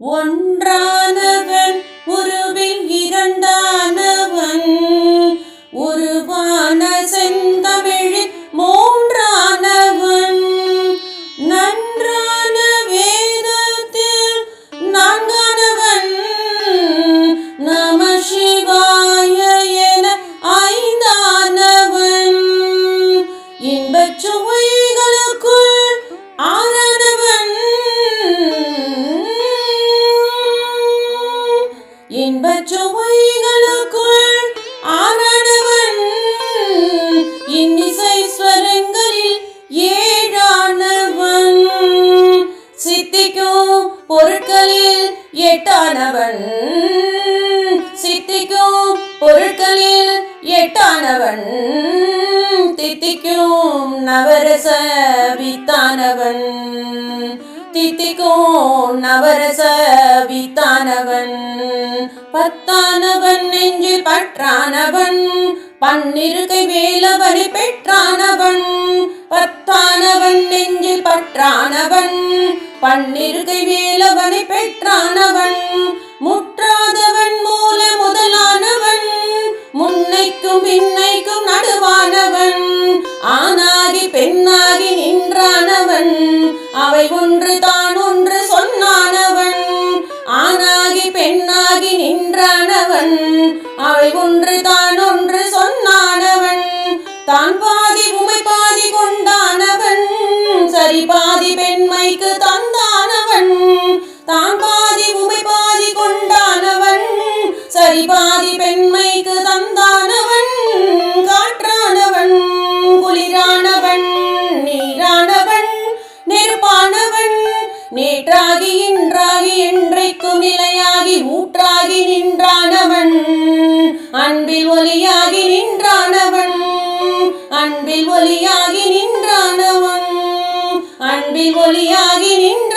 ஒன்றானவர் சுவைகளுக்குள் ஆறானவன் இன்னிசை ஸ்வரங்களில் ஏழானவன். சித்திக்கும் பொருட்களில் எட்டானவன். சித்திக்கும் பொருட்களில் எட்டானவன். தித்திக்கும் நவரச வித்தானவன். தித்திக்கும் நவரச வித்தானவன் பத்தானவன் நெஞ்சில் பற்றானவன். பன்னிருகை வேலவனை பெற்றானவன். பத்தானவன் நெஞ்சில் பற்றானவன். பன்னிருகை வேலவனை பெற்றானவன். முற்றாதவன் மூல முதலானவன். முன்னைக்கும் பின்னைக்கும் நடுவானவன். ஆணாகி பெண்ணாகி அவை ஒன்று தான் ஒன்று சொன்னானவன். ஆணாகி பெண்ணாகி நின்றானவன். அவை ஒன்று தான் ஒன்று சொன்னானவன். தான் பாதி உமை பாதி கொண்டானவன். சரி பாதி பெண்மைக்கு தந்தானவன். தான் பாதி உமை நின்றாகி என்றைக்கும் நிலையாகி ஊற்றாகி நின்றானவன். அன்பில் ஒலியாகி நின்றானவன். அன்பில் ஒலியாகி நின்றானவன். அன்பில் ஒலியாகி நின்ற